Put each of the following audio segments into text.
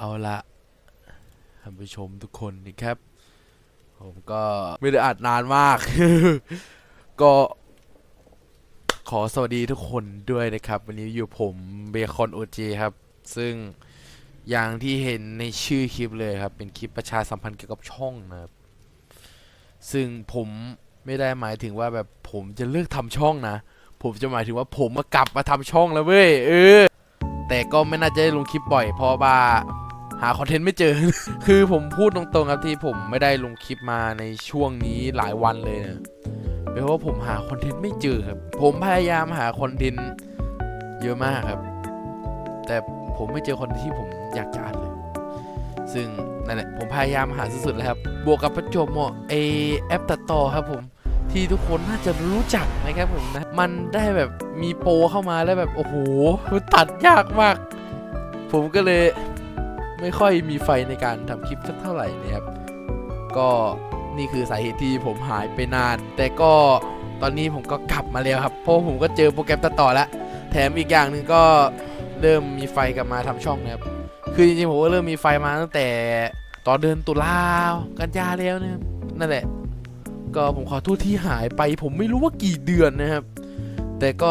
เอาละท่านผู้ชมทุกคนนะครับ ผมก็ไม่ได้อัดนานมาก ก็ขอสวัสดีทุกคนด้วยนะครับ วันนี้อยู่ผมเบคอนโอจครับ ซึ่งอย่างที่เห็นในชื่อคลิปเลยครับ เป็นคลิปประชาสัมพันธ์เกี่ยวกับช่องนะครับ ซึ่งผมไม่ได้หมายถึงว่าแบบผมจะเลิกทำช่องนะ ผมจะหมายถึงว่าผมมากลับมาทำช่องแล้วเว้ยเออแต่ก็ไม่น่าจะได้ลงคลิปบ่อยเพราะว่า หาคอนเทนต์ไม่เจอ คือผมพูดตรงๆครับที่ผมไม่ได้ลงคลิปมาในช่วงนี้หลายวันเลยนะเป็นเพราะว่าผมหาคอนเทนต์ไม่เจอครับ ผมพยายามหาคอนเทนต์เยอะมากครับ แต่ผมไม่เจอคอนเทนต์ที่ผมอยากจะอ่านเลย ซึ่งนั่นแหละผมพยายามหาสุดๆแล้วครับ บวกกับประจบเหมาะไอแอปตัดต่อครับผมที่ทุกคนน่าจะรู้จักนะครับผมนะ มันได้แบบมีโปรเข้ามาแล้วแบบ โอ้โหมันตัดยากมาก ผมก็เลย ไม่ค่อยมีไฟในการทำคลิปสักเท่าไหร่นะครับ ก็นี่คือสาเหตุที่ผมหายไปนาน แต่ก็ตอนนี้ผมก็กลับมาแล้วครับ เพราะผมก็เจอโปรแกรมตัดต่อแล้ว แถมอีกอย่างหนึ่งก็เริ่มมีไฟกลับมาทำช่องนะครับ คือจริงๆผมก็เริ่มมีไฟมาตั้งแต่ตอนเดือนตุลากันยาแล้วนะครับนั่นแหละ ก็ผมขอโทษที่หายไป ผมไม่รู้ว่ากี่เดือนนะครับ แต่ก็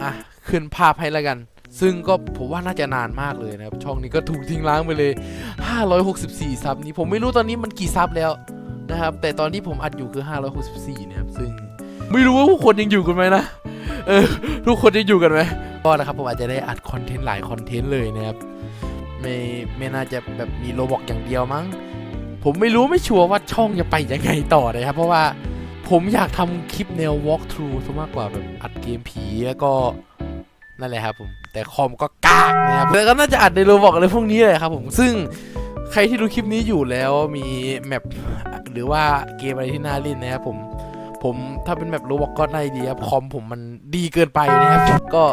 อะขึ้นภาพให้แล้วกัน ซึ่งก็ผมว่าน่าจะนานมากเลยนะครับ ช่องนี้ก็ถูกทิ้งล้างไปเลย 564 ซับนี้ผมไม่รู้ตอนนี้มันกี่ซับแล้วนะครับ แต่ตอนที่ผมอัดอยู่คือ 564นะครับ ซึ่งไม่รู้ว่าทุกคนยังอยู่กันไหมนะ เออ ทุกคนยังอยู่กันไหมก็นะครับผมอาจจะได้อัดคอนเทนต์หลายคอนเทนต์เลยนะครับไม่ไม่น่าจะแบบมีโลบอกอย่างเดียวมั้ง ผมไม่รู้ไม่ชัวร์ว่าช่องจะไปยังไงต่อนะครับ เพราะว่าผมอยากทำคลิปแนว walk through ซะมากกว่าแบบอัดเกมผีแล้วก็ นั่นแหละครับผม แต่คอมก็กากนะครับแต่ก็น่าจะอัดในโลบอกอะไรพวกนี้เลยครับผม ซึ่งใครที่ดูคลิปนี้อยู่แล้วมีแมปหรือว่าเกมอะไรที่น่าเล่นนะครับผม ผมถ้าเป็นแบบโรบอกก็น่าจะดีครับ คอมผมมันดีเกินไปนะครับ ก็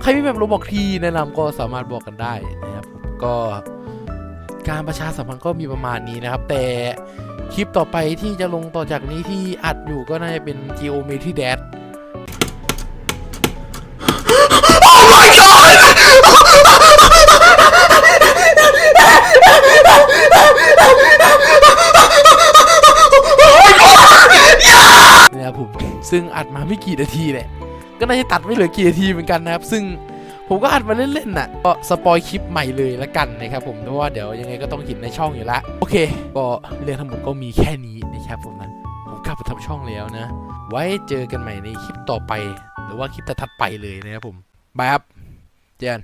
ใครมีแบบโรบอกที่แนะนำก็สามารถบอกกันได้นะครับผมก็การประชาสัมพันธ์ก็มีประมาณนี้นะครับ แต่คลิปต่อไปที่จะลงต่อจากนี้ที่อัดอยู่ก็น่าจะเป็น Geometry Dash นะครับผมซึ่งอัดมาไม่กี่นาทีแหละก็น่าจะตัดไม่เหลือกี่นาทีเหมือนกันนะครับ ซึ่งผมก็อัดมาเล่นๆน่ะก็สปอยคลิปใหม่เลยละกันนะครับผมเพราะว่าเดี๋ยวยังไงก็ต้องเห็นในช่องอยู่ละโอเค ก็เรื่องทั้งหมดก็มีแค่นี้นะครับผมนะผมกลับไปทำช่องแล้วนะ ไว้เจอกันใหม่ในคลิปต่อไป หรือว่าคลิปถัดไปเลยนะครับผมบายครับเจอกัน